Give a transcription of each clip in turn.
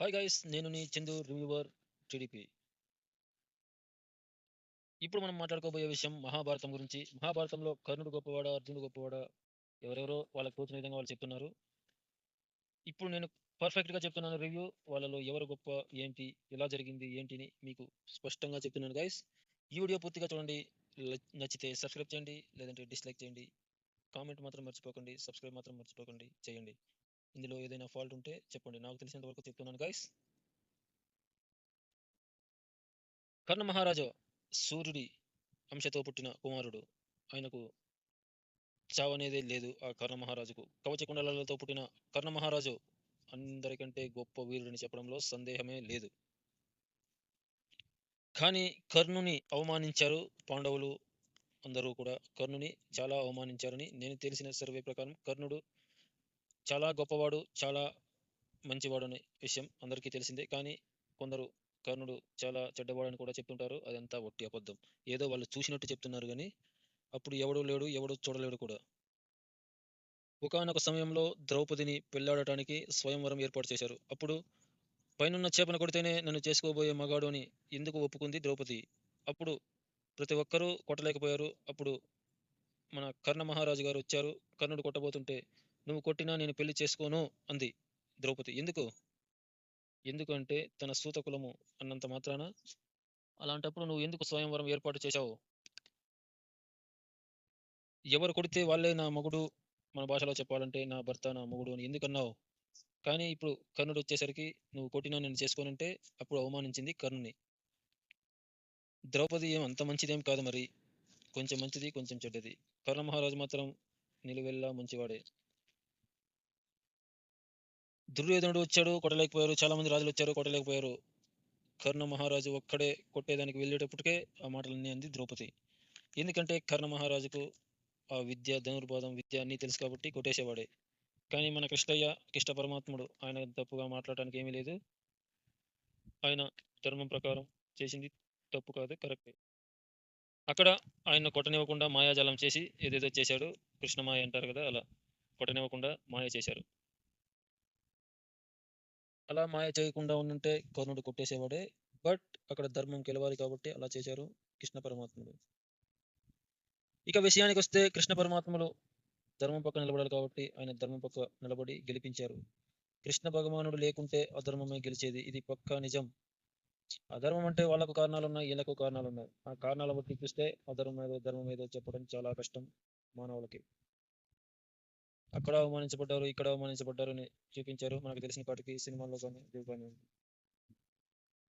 Hi guys నేను నీ Chandu reviewer TDP ఇప్పుడు మనం మాట్లాడుకోబోయే విషయం మహాభారతం గురించి. మహాభారతంలో కర్ణుడు గొప్పవాడ అర్జునుడు గొప్పవాడ ఎవరెవరో వాళ్ళకి తోచిన విధంగా వాళ్ళు చెప్తున్నారు. ఇప్పుడు నేను పర్ఫెక్ట్గా చెప్తున్నాను రివ్యూ వాళ్ళలో ఎవరు గొప్ప ఏంటి ఎలా జరిగింది ఏంటిని మీకు స్పష్టంగా చెప్తున్నాను గైస్ ఈ వీడియో పూర్తిగా చూడండి. నచ్చితే సబ్స్క్రైబ్ చేయండి లేదంటే డిస్లైక్ చేయండి. కామెంట్ మాత్రం మర్చిపోకండి సబ్స్క్రైబ్ మాత్రం మర్చిపోకండి చేయండి. ఇందులో ఏదైనా ఫాల్ట్ ఉంటే చెప్పండి. నాకు తెలిసినంత వరకు చెప్తున్నాను గైస్ కర్ణ మహారాజా సూర్యుడి అంశతో పుట్టిన కుమారుడు. ఆయనకు చావనేదే లేదు ఆ కర్ణ మహారాజుకు కవచకుండలతో పుట్టిన కర్ణ మహారాజు అందరికంటే గొప్ప వీరుడిని చెప్పడంలో సందేహమే లేదు. కానీ కర్ణుని అవమానించారు పాండవులు. అందరూ కూడా కర్ణుని చాలా అవమానించారని నేను తెలిసిన సర్వే ప్రకారం కర్ణుడు చాలా గొప్పవాడు చాలా మంచివాడు అనే విషయం అందరికీ తెలిసిందే. కానీ కొందరు కర్ణుడు చాలా చెడ్డవాడని కూడా చెప్తుంటారు. అదంతా ఒట్టి అబద్ధం. ఏదో వాళ్ళు చూసినట్టు చెప్తున్నారు కానీ అప్పుడు ఎవడు లేడు ఎవడు చూడలేడు కూడా. ఒకానొక సమయంలో ద్రౌపదిని పెళ్ళాడటానికి స్వయంవరం ఏర్పాటు చేశారు. అప్పుడు పైనున్న చేపను కొడితేనే నన్ను చేసుకోబోయే మగాడు అని ఎందుకు ఒప్పుకుంది ద్రౌపది? అప్పుడు ప్రతి ఒక్కరూ కొట్టలేకపోయారు. అప్పుడు మన కర్ణ మహారాజు గారు వచ్చారు. కర్ణుడు కొట్టబోతుంటే నువ్వు కొట్టినా నేను పెళ్ళి చేసుకోను అంది ద్రౌపది. ఎందుకు? ఎందుకంటే తన సూత కులము అన్నంత మాత్రాన అలాంటప్పుడు నువ్వు ఎందుకు స్వయంవరం ఏర్పాటు చేశావు? ఎవరు కొడితే వాళ్ళే నా మగుడు? మన భాషలో చెప్పాలంటే నా భర్త నా మొగుడు అని ఎందుకన్నావు? కానీ ఇప్పుడు కర్ణుడు వచ్చేసరికి నువ్వు కొట్టినా నేను చేసుకోనంటే అప్పుడు అవమానించింది కర్ణుని. ద్రౌపది ఏం అంత మంచిదేం కాదు మరి. కొంచెం మంచిది కొంచెం చెడ్డది. కర్ణ మహారాజు మాత్రం నిలువెల్లా మంచివాడే. దుర్యోధనుడు వచ్చాడు కొట్టలేకపోయారు. చాలా మంది రాజులు వచ్చారు కొట్టలేకపోయారు. కర్ణ మహారాజు ఒక్కడే కొట్టేదానికి వెళ్ళేటప్పటికే ఆ మాటలన్నీ అంది ద్రౌపది. ఎందుకంటే కర్ణ మహారాజుకు ఆ విద్య ధనుర్బాధం విద్య అన్నీ తెలుసు కాబట్టి కొట్టేసేవాడే. కానీ మన కృష్ణయ్య కృష్ణ పరమాత్ముడు ఆయన తప్పుగా మాట్లాడటానికి ఏమీ లేదు. ఆయన ధర్మం ప్రకారం చేసింది తప్పు కాదు కరెక్టే. అక్కడ ఆయన కొట్టనివ్వకుండా మాయాజాలం చేసి ఏదేదో చేశాడు. కృష్ణమాయ అంటారు కదా అలా. కొట్టనివ్వకుండా మాయ చేశారు. అలా మాయ చేయకుండా ఉండుంటే కర్ణుడు కొట్టేసేవాడే. బట్ అక్కడ ధర్మం గెలవాలి కాబట్టి అలా చేశారు కృష్ణ పరమాత్ముడు. ఇక విషయానికి వస్తే కృష్ణ పరమాత్ములు ధర్మం పక్క నిలబడాలి కాబట్టి ఆయన ధర్మం పక్క నిలబడి గెలిపించారు. కృష్ణ భగవానుడు లేకుంటే అధర్మమే గెలిచేది. ఇది పక్కా నిజం. అధర్మం అంటే వాళ్ళకు కారణాలు ఉన్నాయి వీళ్ళకు కారణాలు ఉన్నాయి ఆ కారణాల బట్టి చూస్తే అధర్మం ఏదో ధర్మం ఏదో చెప్పడం చాలా కష్టం మానవులకి. అక్కడ అవమానించబడ్డారు ఇక్కడ అవమానించబడ్డారు అని చూపించారు. మనకు తెలిసిన పాటికి సినిమాల్లో కానీ కానీ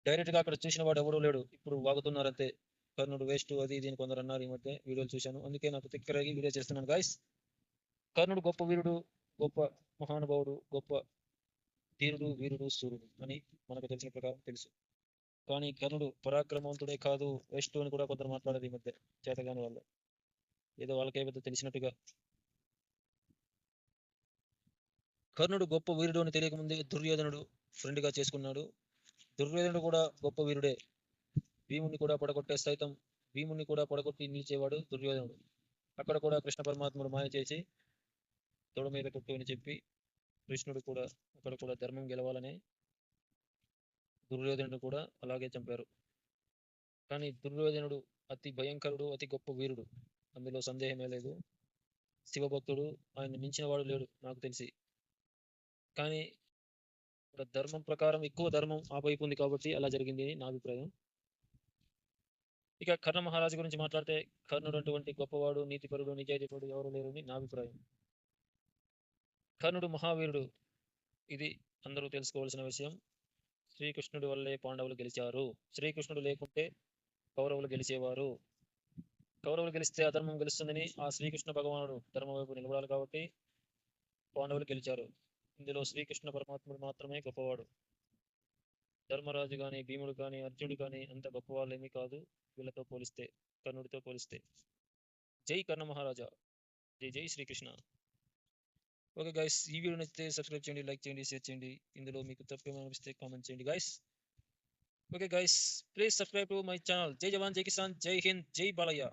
డైరెక్ట్గా అక్కడ చూసిన వాడు ఎవడూ లేడు. ఇప్పుడు వాగుతున్నారంతే. కర్ణుడు వేస్ట్ అది ఇది కొందరు అన్నారు ఈ మధ్య వీడియోలు చూశాను. అందుకే నాకు తిక్కరగి వీడియో చేస్తున్నాను గాయస్ కర్ణుడు గొప్ప వీరుడు గొప్ప మహానుభావుడు గొప్ప ధీరుడు వీరుడు సూర్యుడు అని మనకు తెలిసిన ప్రకారం తెలుసు. కానీ కర్ణుడు పరాక్రమవంతుడే కాదు వేస్ట్ అని కూడా కొందరు మాట్లాడారు ఈ మధ్య చేతగాని వాళ్ళు. ఏదో వాళ్ళకే పెద్ద తెలిసినట్టుగా కర్ణుడు గొప్ప వీరుడు అని తెలియకముందే దుర్యోధనుడు ఫ్రెండ్గా చేసుకున్నాడు. దుర్యోధనుడు కూడా గొప్ప వీరుడే. భీముని కూడా పడగొట్టే సైతం భీముని కూడా పడగొట్టి నిలిచేవాడు దుర్యోధనుడు. అక్కడ కూడా కృష్ణ పరమాత్ముడు మాయ చేసి తొడ మీద కొట్టు అని చెప్పి కృష్ణుడు కూడా అక్కడ కూడా ధర్మం గెలవాలని దుర్యోధనుడు కూడా అలాగే చంపారు. కానీ దుర్యోధనుడు అతి భయంకరుడు అతి గొప్ప వీరుడు. అందులో సందేహమే లేదు. శివభక్తుడు ఆయన మించిన వాడు లేడు నాకు తెలిసి. కానీ ఇక్కడ ధర్మం ప్రకారం ఎక్కువ ధర్మం ఆ వైపు ఉంది కాబట్టి అలా జరిగింది అని నా అభిప్రాయం. ఇక కర్ణ మహారాజు గురించి మాట్లాడితే కర్ణుడు అటువంటి గొప్పవాడు నీతిపరుడు నిజాయితీపరుడు ఎవరు లేరు అని నా అభిప్రాయం. కర్ణుడు మహావీరుడు. ఇది అందరూ తెలుసుకోవాల్సిన విషయం. శ్రీకృష్ణుడి వల్లే పాండవులు గెలిచారు. శ్రీకృష్ణుడు లేకుంటే కౌరవులు గెలిచేవారు. కౌరవులు గెలిస్తే అధర్మం గెలుస్తుందని ఆ శ్రీకృష్ణ భగవానుడు ధర్మం వైపు నిలబడాలి కాబట్టి పాండవులు గెలిచారు. ఇందులో శ్రీకృష్ణ పరమాత్ముడు మాత్రమే గొప్పవాడు. ధర్మరాజు కానీ భీముడు కానీ అర్జునుడు కానీ అంత గొప్పవాళ్ళు ఏమీ కాదు. వీళ్ళతో పోలిస్తే కర్ణుడితో పోలిస్తే. జై కర్ణ మహారాజా. జై జై శ్రీకృష్ణ. ఓకే గైస్ ఈ వీడియో నచ్చితే సబ్స్క్రైబ్ చేయండి లైక్ చేయండి షేర్ చేయండి. ఇందులో మీకు తప్పేమనిపిస్తే కామెంట్ చేయండి guys okay guys please subscribe to my channel జై జవాన్ జై కిసాన్ జై హింద్ జై బాలయ్య.